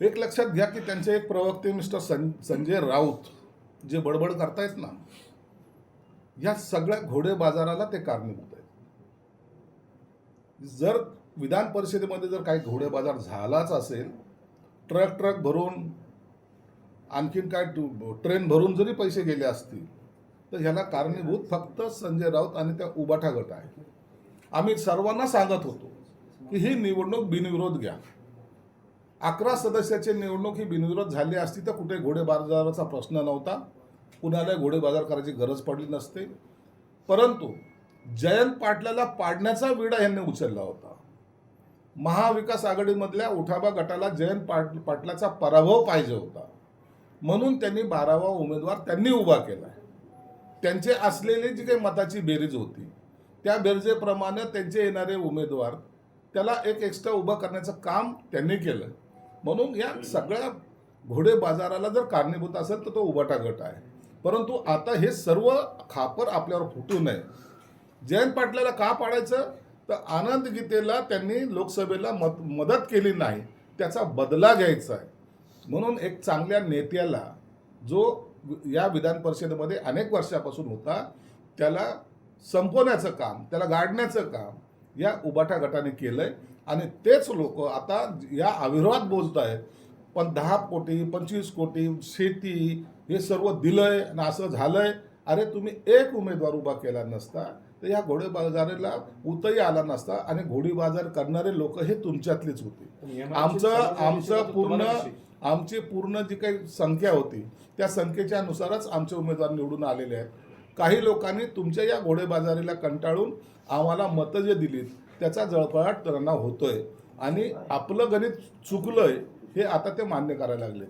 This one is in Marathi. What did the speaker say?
एक लक्षात घ्या की त्यांचे एक प्रवक्ते मिस्टर सं संजय राऊत जे बडबड करतायत ना या सगळ्या घोडे बाजाराला ते कारणीभूत आहेत. जर विधान परिषदेमध्ये जर काही घोडे बाजार झालाच असेल ट्रक ट्रक भरून आणखीन काय टू- ट्रेन भरून जरी पैसे गेले असतील तर ह्याला कारणीभूत फक्त संजय राऊत आणि त्या उबाठा गट आहे आम्ही सर्वांना सांगत होतो की ही निवडणूक बिनविरोध घ्या. अकरा सदस्याची निवडणूक ही बिनविरोध झाली असती तर कुठे घोडेबाजाराचा प्रश्न नव्हता. कुणाला घोडेबाजार करायची गरज पडली नसते. परंतु जयंत पाटलाला पाडण्याचा विडा यांनी उचलला होता. महाविकास आघाडीमधल्या उठाबा गटाला जयंत पाट पाटलाचा पराभव पाहिजे होता. म्हणून त्यांनी बारावा उमेदवार त्यांनी उभा केला त्यांचे असलेली जी काही मताची बेरीज होती त्या बेरजेप्रमाणे त्यांचे येणारे उमेदवार त्याला एक एक्स्ट्रा उभं करण्याचं काम त्यांनी केलं म्हणून या सगळ्या घोडे बाजाराला जर कारणीभूत असेल तर तो उबाटा गट आहे. परंतु आता हे सर्व खापर आपल्यावर फुटू नये. जयंत पाटलाला का पाडायचं? तर आनंद गीतेला त्यांनी लोकसभेला मत मदत केली नाही त्याचा बदला घ्यायचा आहे. म्हणून एक चांगल्या नेत्याला जो या विधान परिषदेमध्ये अनेक वर्षापासून होता त्याला संपवण्याचं काम त्याला गाडण्याचं काम या उबाटा गटाने केलंय. आणि तेच लोक आता या आविर्भावात बोलत आहेत पण दहा कोटी पंचवीस कोटी शेती हे सर्व दिलंय आणि असं झालंय. अरे तुम्ही एक उमेदवार उभा केला नसता तर या घोडे बाजाराला उतही आला नसता आणि घोडी बाजार करणारे लोक हे तुमच्यातलीच होते. आमचं आमचं पूर्ण आमची पूर्ण जी काही संख्या होती त्या संख्येच्या अनुसारच आमचे उमेदवार निवडून आलेले आहेत. काही लोकांनी तुमच्या या घोडेबाजारीला कंटाळून आम्हाला मतं जे दिलीत त्याचा जळफळाट त्यांना होतोय. आणि आपलं गणित चुकलंय हे आता ते मान्य करायला लागले.